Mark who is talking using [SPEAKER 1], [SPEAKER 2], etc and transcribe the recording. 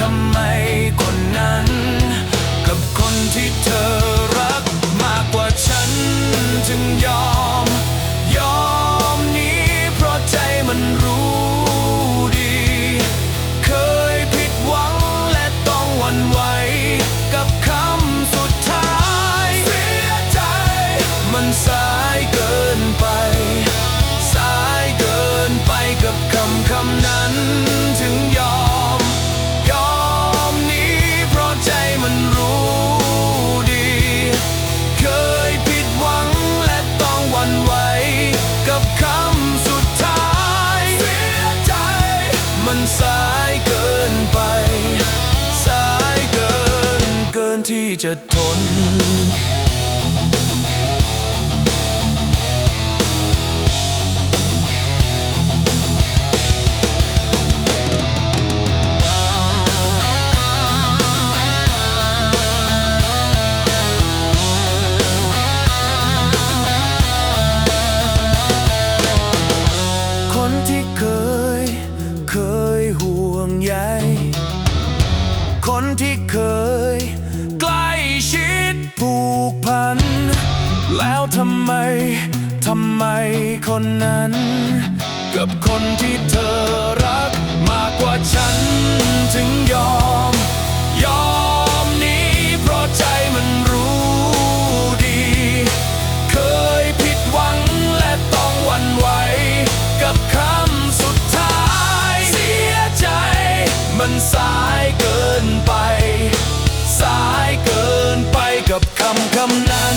[SPEAKER 1] ทำไมคนนั้น กับคนที่เธอ ที่จะทน แล้วทำไม ทำไมคนนั้น กับคนที่เธอรักมากกว่าฉันถึงยอม ยอมนี้เพราะใจมันรู้ดี เคยผิดหวังและต้องหวั่นไหว กับคำสุดท้าย เสียใจ มันสายเกินไป สายเกินไปกับคำคำนั้น